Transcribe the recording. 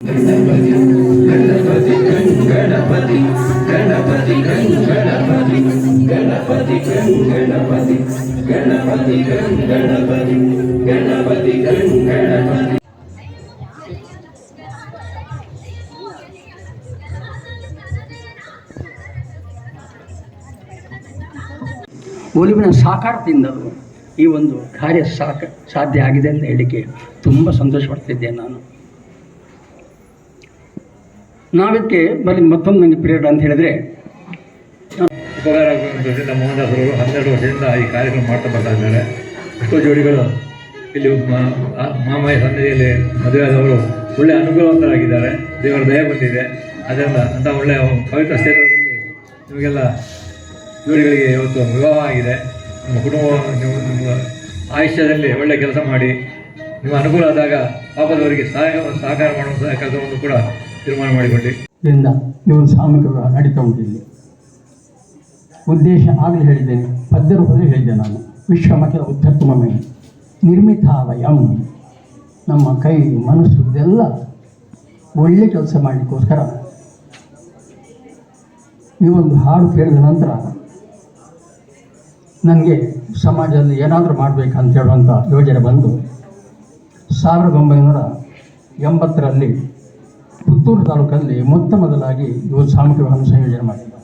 ಗಣಪತಿ ಗಣಪತಿ ಗಣಪತಿ ಗಣಪತಿ ಗಣಪತಿ ಗಣಪತಿ ಗಣಪತಿ ಗಣಪತಿ ಗಣ್ ಗಣಪತಿ ಗಣಪತಿ ಗಣಪತಿ ಒಲುವಿನ ಸಾಕಾರದಿಂದಲೂ ಈ ಒಂದು ಕಾರ್ಯ ಸಾಕ ಸಾಧ್ಯ ಆಗಿದೆ ಅಂತ ಹೇಳಿಕೆ ತುಂಬ ಸಂತೋಷ ಪಡ್ತಿದ್ದೇನೆ ನಾನು. ನಾವಿದಕ್ಕೆ ಬರೀ ಮತ್ತೊಂದು ನನಗೆ ಪೀರಿಯಡ್ ಅಂತ ಹೇಳಿದರೆ ಉಪಕಾರ ಆಗುವಂಥದ್ರಿಂದ ಮೋಹನದಾಸರು ಹನ್ನೆರಡು ವರ್ಷದಿಂದ ಈ ಕಾರ್ಯಕ್ರಮ ಮಾಡ್ತಾ ಬರ್ತಾ ಇದ್ದಾರೆ. ಎಷ್ಟೋ ಜೋಡಿಗಳು ಇಲ್ಲಿ ಮ- ಆ- ಮಾಮಯ್ಯ ಸನ್ನಿಧಿಯಲ್ಲಿ ಮದುವೆಯಾದವರು ಒಳ್ಳೆ ಅನುಕೂಲವಂತರಾಗಿದ್ದಾರೆ ದೇವರ ದಯ ಬಂದಿದೆ. ಅದರಿಂದ ಅಂತ ಒಳ್ಳೆಯ ಪವಿತ್ರ ಕ್ಷೇತ್ರದಲ್ಲಿ ನಿಮಗೆಲ್ಲ ಜೋಡಿಗಳಿಗೆ ಇವತ್ತು ವಿವಾಹ ಆಗಿದೆ ನಿಮ್ಮ ಕುಟುಂಬ, ನಿಮ್ಮ ಆಯುಷ್ಯದಲ್ಲಿ ಒಳ್ಳೆಯ ಕೆಲಸ ಮಾಡಿ ನಿಮ್ಮ ಅನುಕೂಲ ಆದಾಗ ಪಾಪದವರಿಗೆ ಸಹಾಯ ಸಹಕಾರ ಮಾಡುವಂಥ ಕೆಲಸವನ್ನು ಕೂಡ ತೀರ್ಮಾನ ಮಾಡಿಕೊಂಡೆ ಇದರಿಂದ ನೀವು ಸಾಮೂಹಿಕ ವಿವಾಹ ನಡೀತಾ ಉಂಟು ಉದ್ದೇಶ ಆಗಲೇ ಹೇಳಿದ್ದೇನೆ. ಪದ್ಯ ರೂಪದಲ್ಲಿ ಹೇಳಿದ್ದೆ ನಾನು. ವಿಶ್ವಮಕ್ಕೆ ಉತ್ತಮ ಮೇಲೆ ನಿರ್ಮಿತಾವಯಂ. ನಮ್ಮ ಕೈ, ಮನಸ್ಸು ಇದೆಲ್ಲ ಒಳ್ಳೆ ಕೆಲಸ ಮಾಡಲಿಕ್ಕೋಸ್ಕರ ಈ ಒಂದು ಹಾಡು ಕೇಳಿದ ನಂತರ ನನಗೆ ಸಮಾಜದಲ್ಲಿ ಏನಾದರೂ ಮಾಡಬೇಕಂತ ಹೇಳುವಂಥ ಯೋಜನೆ ಬಂದು ಸಾವಿರದ ಒಂಬೈನೂರ ಎಂಬತ್ತರಲ್ಲಿ ಪುತ್ತೂರು ತಾಲೂಕಲ್ಲಿ ಮೊತ್ತ ಮೊದಲಾಗಿ ಇವರು ಸಾಮೂಹಿಕ ವಿವಾಹ ಸಂಯೋಜನೆ ಮಾಡಿದ್ದಾರೆ